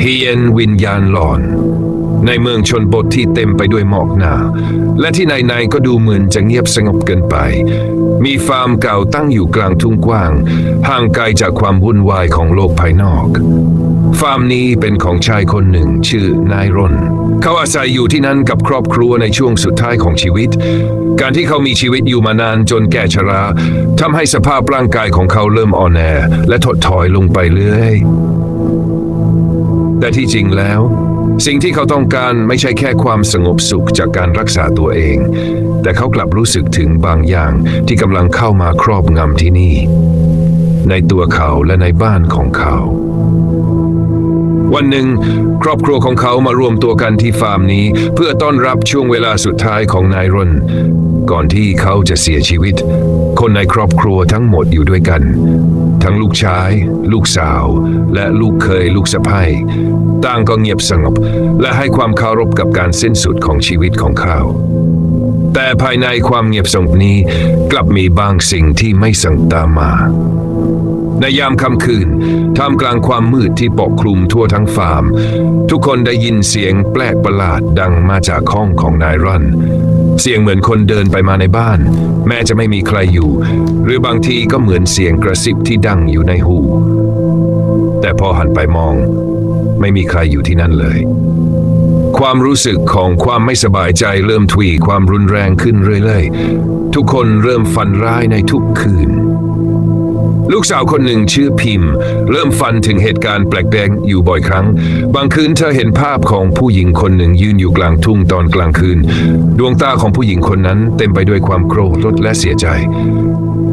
เฮียนวิญญาณหลอน ในเมืองชนบทที่เต็มไปด้วยหมอกหนา และที่ในๆก็ดูเหมือนจะเงียบสงบเกินไป มีฟาร์มเก่าตั้งอยู่กลางทุ่งกว้าง ห่างไกลจากความวุ่นวายของโลกภายนอก ฟาร์มนี้เป็นของชายคนหนึ่งชื่อนายรนเขาอาศัยอยู่ที่นั่นกับครอบครัวในช่วงสุดท้ายของชีวิต การที่เขามีชีวิตอยู่มานานจนแก่ชราทำให้สภาพร่างกายของเขาเริ่มอ่อนแอและถดถอยลงไปเรื่อย แต่ที่จริงแล้ว สิ่งที่เขาต้องการไม่ใช่แค่ความสงบสุขจากการรักษาตัวเอง แต่เขากลับรู้สึกถึงบางอย่างที่กำลังเข้ามาครอบงำที่นี่ ในตัวเขาและในบ้านของเขา วันหนึ่งครอบครัวของเขามารวมตัวกันที่ฟาร์มนี้ เพื่อต้อนรับช่วงเวลาสุดท้ายของนายรน ก่อนที่เขาจะเสียชีวิต คนในครอบครัวทั้งหมดอยู่ด้วยกัน ทั้งลูกชาย ลูกสาว และลูกเคยลูกสะใภ้ต่างก็เงียบสงบ และให้ความเคารพกับการสิ้นสุดของชีวิตของเขาแต่ภายในความเงียบสงบนี้กลับมีบางสิ่งที่ไม่สังตามา ในยามค่ำคืนท่ามกลางความมืดที่ปกคลุมทั่วทั้งฟาร์ม ทุกคนได้ยินเสียงแปลกประหลาดดังมาจากห้องของนายรันเสียงเหมือนคนเดินไปมาในบ้าน แม้จะไม่มีใครอยู่ หรือบางทีก็เหมือนเสียงกระซิบที่ดังอยู่ในหู แต่พอหันไปมอง ไม่มีใครอยู่ที่นั่นเลย ความรู้สึกของความไม่สบายใจเริ่มทวีความรุนแรงขึ้นเรื่อยๆ ทุกคนเริ่มฝันร้ายในทุกคืน ลูกสาวคนหนึ่งชื่อพิมพ์ เริ่มฟันถึงเหตุการณ์แปลกแดงอยู่บ่อยครั้ง บางคืนเธอเห็นภาพของผู้หญิงคนหนึ่งยืนอยู่กลางทุ่งตอนกลางคืน ดวงตาของผู้หญิงคนนั้นเต็มไปด้วยความโกรธและเสียใจ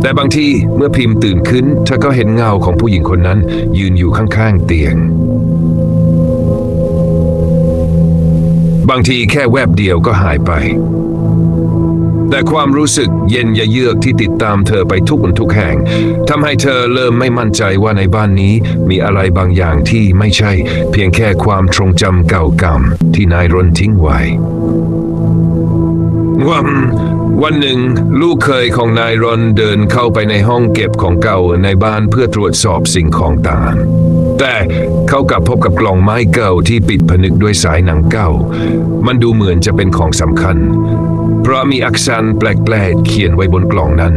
แต่บางทีเมื่อพิมพ์ตื่นขึ้น เธอก็เห็นเงาของผู้หญิงคนนั้น ยืนอยู่ข้างๆเตียง บางทีแค่แวบเดียวก็หายไป แต่ความรู้สึกเย็นยะเยือกที่ติดตามเธอไปทุกหนทุกแห่งทำให้เธอเริ่มไม่มั่นใจว่าในบ้านนี้มีอะไรบางอย่างที่ไม่ใช่ เพียงแค่ความทรงจำเก่ากำที่นายรนทิ้งไว้วันวันหนึ่ง ลูกเคยของนายรอนเดินเข้าไปในห้องเก็บของเก่าในบ้านเพื่อตรวจสอบสิ่งของต่างแต่เขากลับพบกับกล่องไม้เก่าที่ปิดผนึกด้วยสายหนังเก่า มันดูเหมือนจะเป็นของสำคัญ เพราะมีอักษรแปลกๆ เขียนไว้บนกล่องนั้น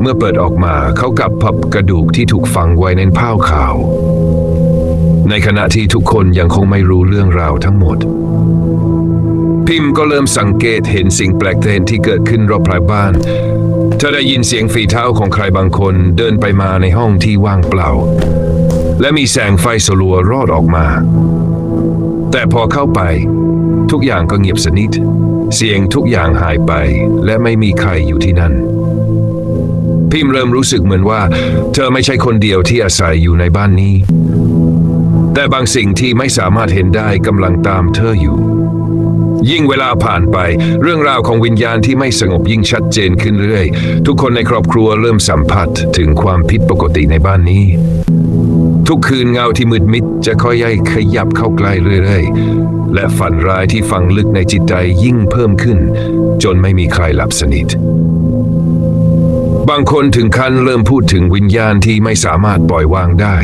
เมื่อเปิดออกมาเขากลับพบกระดูกที่ถูกฝังไว้ในผ้าขาว ในขณะที่ทุกคนยังคงไม่รู้เรื่องราวทั้งหมด พิมพ์ก็เริ่มสังเกตเห็นสิ่งแปลกเทนที่เกิดขึ้นรอบภายบ้าน เธอได้ยินเสียงฝีเท้าของใครบางคนเดินไปมาในห้องที่ว่างเปล่า และมีแสงไฟสลัวรอดออกมา แต่พอเข้าไป ทุกอย่างก็เงียบสนิท เสียงทุกอย่างหายไปและไม่มีใครอยู่ที่นั่น พิมเริ่มรู้สึกเหมือนว่า เธอไม่ใช่คนเดียวที่อาศัยอยู่ในบ้านนี้ แต่บางสิ่งที่ไม่สามารถเห็นได้กำลังตามเธออยู่ ยิ่งเวลาผ่านไป เรื่องราวของวิญญาณที่ไม่สงบยิ่งชัดเจนขึ้นเรื่อย ทุกคนในครอบครัวเริ่มสัมผัสถึงความผิดปกติในบ้านนี้ทุกคืนเงาที่มืดมิดจะค่อยๆขยับเข้าใกล้เรื่อยๆ และฝันร้ายที่ฝังลึกในจิตใจยิ่งเพิ่มขึ้น จนไม่มีใครหลับสนิท บางคนถึงขั้นเริ่มพูดถึงวิญญาณที่ไม่สามารถปล่อยวางได้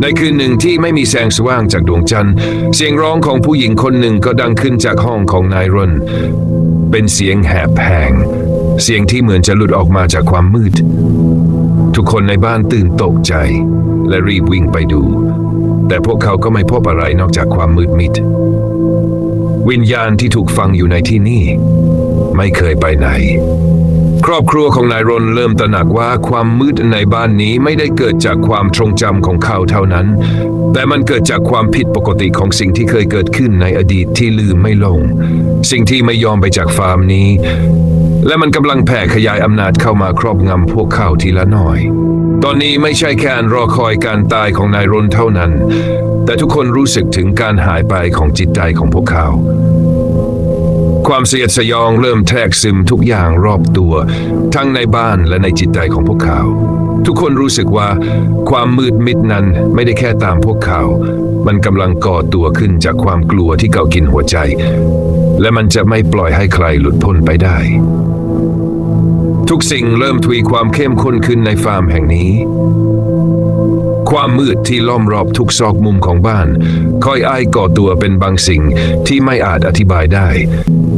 ในคืนหนึ่งที่ไม่มีแสงสว่างจากดวงจันทร์เสียงร้องของผู้หญิงคนหนึ่งก็ดังขึ้นจากห้องของนายรนเป็นเสียงแหบแผงเสียงที่เหมือนจะหลุดออกมาจากความมืด ทุกคนในบ้านตื่นตกใจ และรีบวิ่งไปดู แต่พวกเขาก็ไม่พบอะไรนอกจากความมืดมิด วิญญาณที่ถูกฝังอยู่ในที่นี่ ไม่เคยไปไหน ครอบครัวของนายรนเริ่มตระหนักว่าความมืดในบ้านนี้ไม่ได้เกิดจากความทรงจำของเขาเท่านั้น แต่มันเกิดจากความผิดปกติของสิ่งที่เคยเกิดขึ้นในอดีตที่ลืมไม่ลง สิ่งที่ไม่ยอมไปจากฟาร์มนี้ และมันกำลังแผ่ขยายอำนาจเข้ามาครอบงำพวกเขาทีละน่อย ตอนนี้ไม่ใช่แค่รรอคอยการตายของนายรนเท่านั้น แต่ทุกคนรู้สึกถึงการหายไปของจิตใจของพวกเขา ความเสียดสยองเริ่มแทรกซึมทุกอย่างรอบตัว ทั้งในบ้านและในจิตใจของพวกเขา ทุกคนรู้สึกว่าความมืดมิดนั้นไม่ได้แค่ตามพวกเขา มันกำลังก่อตัวขึ้นจากความกลัวที่เกากินหัวใจ และมันจะไม่ปล่อยให้ใครหลุดพ้นไปได้ ทุกสิ่งเริ่มทวีความเข้มข้นขึ้นในฟาร์มแห่งนี้คความมืดที่ล้อมรอบทุกซอกมุมของบ้าน คอยอ้ายก่อตัวเป็นบางสิ่งที่ไม่อาจอธิบายได้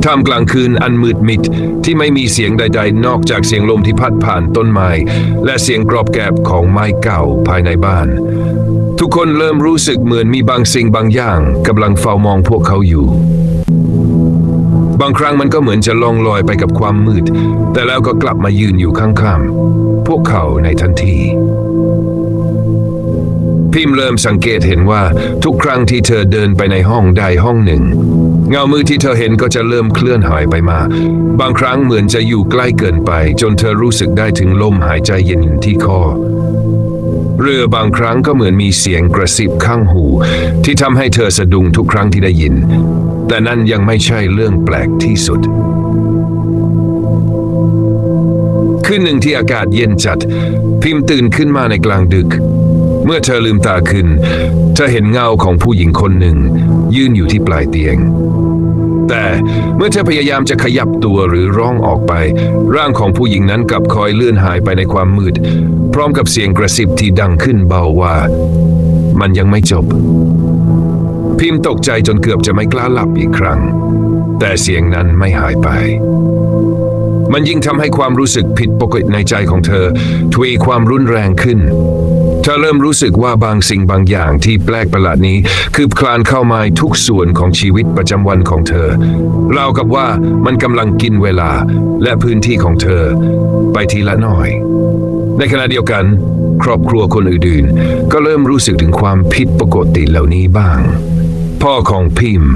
ท่ามกลางคืนอันมืดมิดที่ไม่มีเสียงใด ๆ นอกจากเสียงลมที่พัดผ่านต้นไม้ และเสียงกรอบแกรบของไม้เก่าภายในบ้าน ทุกคนเริ่มรู้สึกเหมือนมีบางสิ่งบางอย่างกำลังเฝ้ามองพวกเขาอยู่ บางครั้งมันก็เหมือนจะล่องลอยไปกับความมืด แต่แล้วก็กลับมายืนอยู่ข้างๆ พวกเขาในทันที พิมพ์เริ่มสังเกตเห็นว่าทุกครั้งที่เธอเดินไปในห้องใดห้องหนึ่ง เงามือที่เธอเห็นก็จะเริ่มเคลื่อนหายไปมา บางครั้งเหมือนจะอยู่ใกล้เกินไป จนเธอรู้สึกได้ถึงลมหายใจเย็นที่คอ เรือบางครั้งก็เหมือนมีเสียงกระซิบข้างหู ที่ทำให้เธอสะดุ้งทุกครั้งที่ได้ยิน แต่นั่นยังไม่ใช่เรื่องแปลกที่สุด คืนหนึ่งที่อากาศเย็นจัด พิมพ์ตื่นขึ้นมาในกลางดึก เมื่อเธอลืมตาขึ้น เธอเห็นเงาของผู้หญิงคนหนึ่ง ยืนอยู่ที่ปลายเตียง แต่เมื่อเธอพยายามจะขยับตัวหรือร้องออกไป ร่างของผู้หญิงนั้นกลับคอยเลื่อนหายไปในความมืด พร้อมกับเสียงกระซิบที่ดังขึ้นเบาว่า มันยังไม่จบ พิมพ์ตกใจจนเกือบจะไม่กล้าหลับอีกครั้ง แต่เสียงนั้นไม่หายไป มันยิ่งทำให้ความรู้สึกผิดปกติในใจของเธอ ทวีความรุนแรงขึ้น เธอเริ่มรู้สึกว่าบางสิ่งบางอย่างที่แปลกประหลาดนี้ คืบคลานเข้ามาทุกส่วนของชีวิตประจำวันของเธอราวกับว่ามันกำลังกินเวลาและพื้นที่ของเธอ ไปทีละน่อย ในขณะเดียวกัน ครอบครัวคนอื่นๆ ก็เริ่มรู้สึกถึงความผิดปกติเหล่านี้บ้าง พ่อของพิมพ์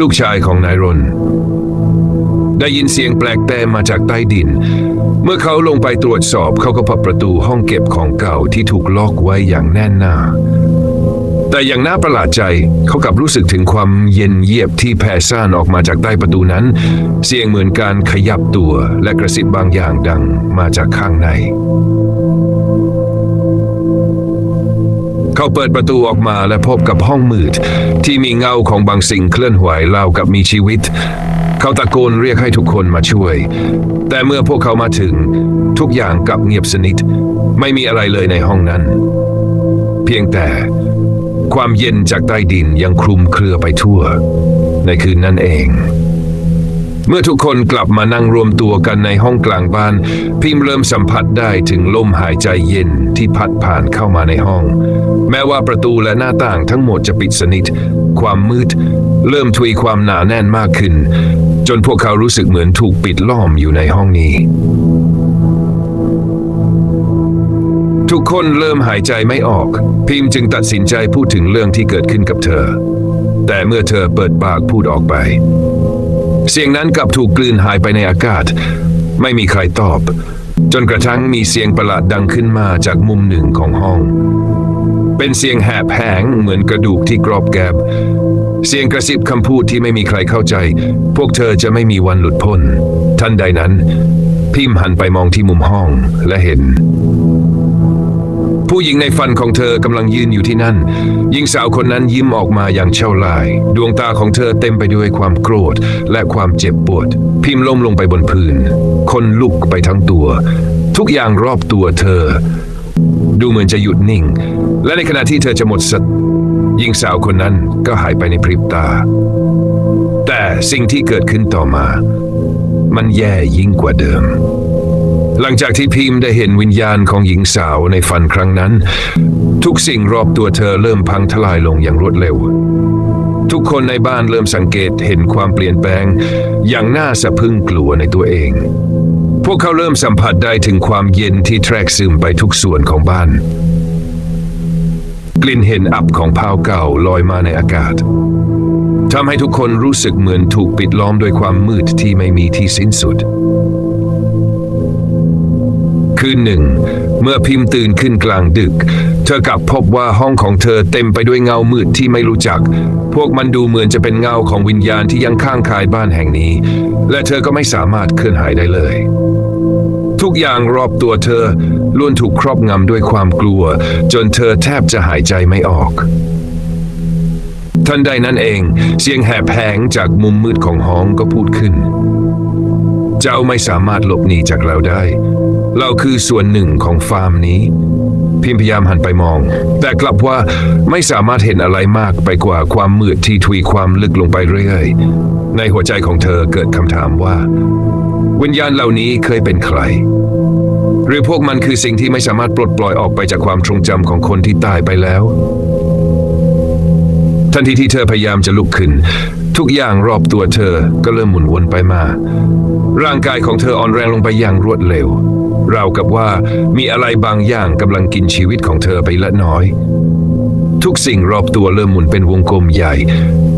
ลูกชายของนายรน ได้ยินเสียงแปลกแต่มาจากใต้ดิน เมื่อเขาลงไปตรวจสอบเขาก็พบประตูห้องเก็บของเก่าที่ถูกล็อกไว้อย่างแน่นหนาแต่อย่างน่าประหลาดใจเขากลับรู้สึกถึงความเย็นเยียบที่แผ่ซ่านออกมาจากใต้ประตูนั้น เสียงเหมือนการขยับตัวและกระซิบบางอย่างดังมาจากข้างใน เขาเปิดประตูออกมาและพบกับห้องมืด ที่มีเงาของบางสิ่งเคลื่อนไหวราวกับมีชีวิต เขาตะโกนเรียกให้ทุกคนมาช่วย แต่เมื่อพวกเขามาถึง ทุกอย่างกลับเงียบสนิท ไม่มีอะไรเลยในห้องนั้น เพียงแต่ความเย็นจากใต้ดินยังคลุมเครือไปทั่ว ในคืนนั้นเอง เมื่อทุกคนกลับมานั่งรวมตัวกันในห้องกลางบ้าน พิมพ์เริ่มสัมผัสได้ถึงลมหายใจเย็นที่พัดผ่านเข้ามาในห้อง แม้ว่าประตูและหน้าต่างทั้งหมดจะปิดสนิท ความมืด เริ่มทวีความหนาแน่นมากขึ้น จนพวกเขารู้สึกเหมือนถูกปิดล้อมอยู่ในห้องนี้ ทุกคนเริ่มหายใจไม่ออก พิมพ์จึงตัดสินใจพูดถึงเรื่องที่เกิดขึ้นกับเธอ แต่เมื่อเธอเปิดปากพูดออกไป เสียงนั้นกลับถูกกลืนหายไปในอากาศ ไม่มีใครตอบ จนกระทั่งมีเสียงประหลาดดังขึ้นมาจากมุมหนึ่งของห้อง เป็นเสียงแหบแหงเหมือนกระดูกที่กรอบแกรบเสียงกระซิบคำพูดที่ไม่มีใครเข้าใจ พวกเธอจะไม่มีวันหลุดพ้น ทันใดนั้น พิมพ์หันไปมองที่มุมห้องและเห็น ผู้หญิงในฝันของเธอกำลังยืนอยู่ที่นั่น หญิงสาวคนนั้นยิ้มออกมาอย่างเช่าลาย ดวงตาของเธอเต็มไปด้วยความโกรธและความเจ็บปวด พิมพ์ล้มลงไปบนพื้น คนลุกไปทั้งตัว ทุกอย่างรอบตัวเธอ ดูเหมือนจะหยุดนิ่ง และในขณะที่เธอจะหมดสติหญิงสาวคนนั้นก็หายไปในพริบตา แต่สิ่งที่เกิดขึ้นต่อมา มันแย่ยิ่งกว่าเดิม หลังจากที่พิมพ์ได้เห็นวิญญาณของหญิงสาวในฝันครั้งนั้น ทุกสิ่งรอบตัวเธอเริ่มพังทลายลงอย่างรวดเร็ว ทุกคนในบ้านเริ่มสังเกตเห็นความเปลี่ยนแปลง อย่างน่าสะพึงกลัวในตัวเอง พวกเขาเริ่มสัมผัสได้ถึงความเย็นที่แทรกซึมไปทุกส่วนของบ้าน กลิ่นเห็นอับของพาวเก่าลอยมาในอากาศทำให้ทุกคนรู้สึกเหมือนถูกปิดล้อมด้วยความมืดที่ไม่มีที่สิ้นสุด คืนหนึ่ง เมื่อพิมพ์ตื่นขึ้นกลางดึก เธอกลับพบว่าห้องของเธอเต็มไปด้วยเงามืดที่ไม่รู้จัก พวกมันดูเหมือนจะเป็นเงาของวิญญาณที่ยังข้างคายบ้านแห่งนี้ และเธอก็ไม่สามารถเคลื่อนหายได้เลย ทุกอย่างรอบตัวเธอล้วนถูกครอบงำด้วยความกลัว จนเธอแทบจะหายใจไม่ออกทันใดนั้นเอง เสียงแหบแหงจากมุมมืดของห้องก็พูดขึ้น เจ้าไม่สามารถหลบหนีจากเราได้ เราคือส่วนหนึ่งของฟาร์มนี้ พิมพยายามหันไปมอง แต่กลับว่าไม่สามารถเห็นอะไรมากไปกว่าความมืดที่ทวีความลึกลงไปเรื่อยๆ ในหัวใจของเธอเกิดคำถามว่า วิญญาณเหล่านี้เคยเป็นใคร หรือพวกมันคือสิ่งที่ไม่สามารถปลดปล่อยออกไปจากความทรงจำของคนที่ตายไปแล้ว ทันทีที่เธอพยายามจะลุกขึ้น ทุกอย่างรอบตัวเธอก็เริ่มหมุนวนไปมา ร่างกายของเธออ่อนแรงลงไปอย่างรวดเร็ว ราวกับว่ามีอะไรบางอย่างกำลังกินชีวิตของเธอไปละน้อย ทุกสิ่งรอบตัวเริ่มหมุนเป็นวงกลมใหญ่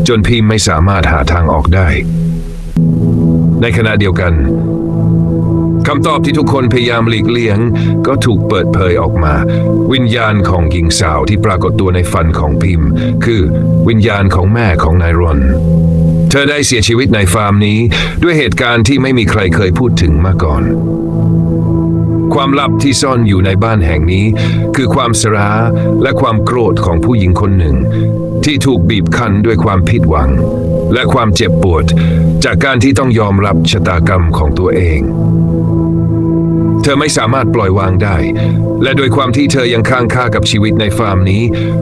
จนพิมไม่สามารถหาทางออกได้ ในขณะเดียวกันคำตอบที่ทุกคนพยายามหลีกเลี่ยง ก็ถูกเปิดเผยออกมา วิญญาณของหญิงสาวที่ปรากฏตัวในฝันของพิมพ์ คือวิญญาณของแม่ของนายรอน เธอได้เสียชีวิตในฟาร์มนี้ ด้วยเหตุการณ์ที่ไม่มีใครเคยพูดถึงมาก่อน ความลับที่ซ่อนอยู่ในบ้านแห่งนี้ คือความสราและความโกรธของผู้หญิงคนหนึ่ง ที่ถูกบีบคั้นด้วยความผิดหวัง และความเจ็บปวด จากการที่ต้องยอมรับชะตากรรมของตัวเอง เธอไม่สามารถปล่อยวางได้ และโดยความที่เธอยังค้างคากับชีวิตในฟาร์มนี้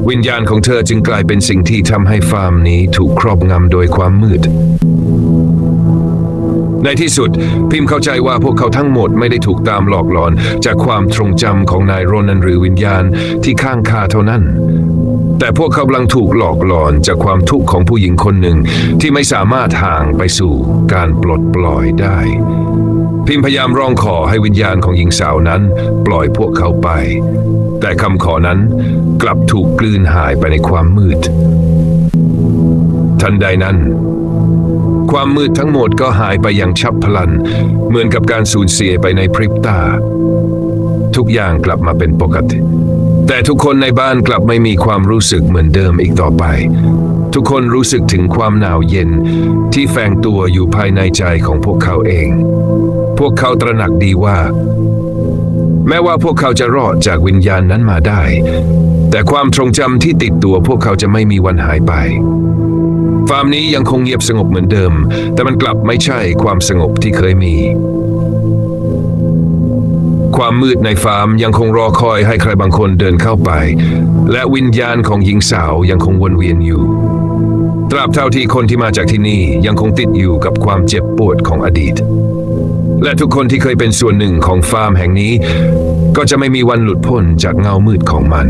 วิญญาณของเธอจึงกลายเป็นสิ่งที่ทำให้ฟาร์มนี้ถูกครอบงำโดยความมืด ในที่สุด พิมพ์เข้าใจว่าพวกเขาทั้งหมดไม่ได้ถูกตามหลอกหลอน จากความทรงจำของนายโรนันหรือวิญญาณที่ข้างคาเท่านั้น แต่พวกเขากำลังถูกหลอกหลอนจากความทุกข์ของผู้หญิงคนหนึ่งที่ไม่สามารถห่างไปสู่การปลดปล่อยได้ พิมพยายามร้องขอให้วิญญาณของหญิงสาวนั้นปล่อยพวกเขาไป แต่คำขอนั้นกลับถูกกลืนหายไปในความมืด ทันใดนั้น ความมืดทั้งหมดก็หายไปอย่างฉับพลัน เหมือนกับการสูญเสียไปในพริบตา ทุกอย่างกลับมาเป็นปกติ แต่ทุกคนในบ้านกลับไม่มีความรู้สึกเหมือนเดิมอีกต่อไป ทุกคนรู้สึกถึงความหนาวเย็นที่แฝงตัวอยู่ภายในใจของพวกเขาเอง พวกเขาตระหนักดีว่า แม้ว่าพวกเขาจะรอดจากวิญญาณนั้นมาได้ แต่ความทรงจำที่ติดตัวพวกเขาจะไม่มีวันหายไปฟาร์มนี้ยังคงเงียบสงบเหมือนเดิม แต่มันกลับไม่ใช่ความสงบที่เคยมี ความมืดในฟาร์มยังคงรอคอยให้ใครบางคนเดินเข้าไป และวิญญาณของหญิงสาวยังคงวนเวียนอยู่ ตราบเท่าที่คนที่มาจากที่นี่ยังคงติดอยู่กับความเจ็บปวดของอดีต และทุกคนที่เคยเป็นส่วนหนึ่งของฟาร์มแห่งนี้ ก็จะไม่มีวันหลุดพ้นจากเงามืดของมัน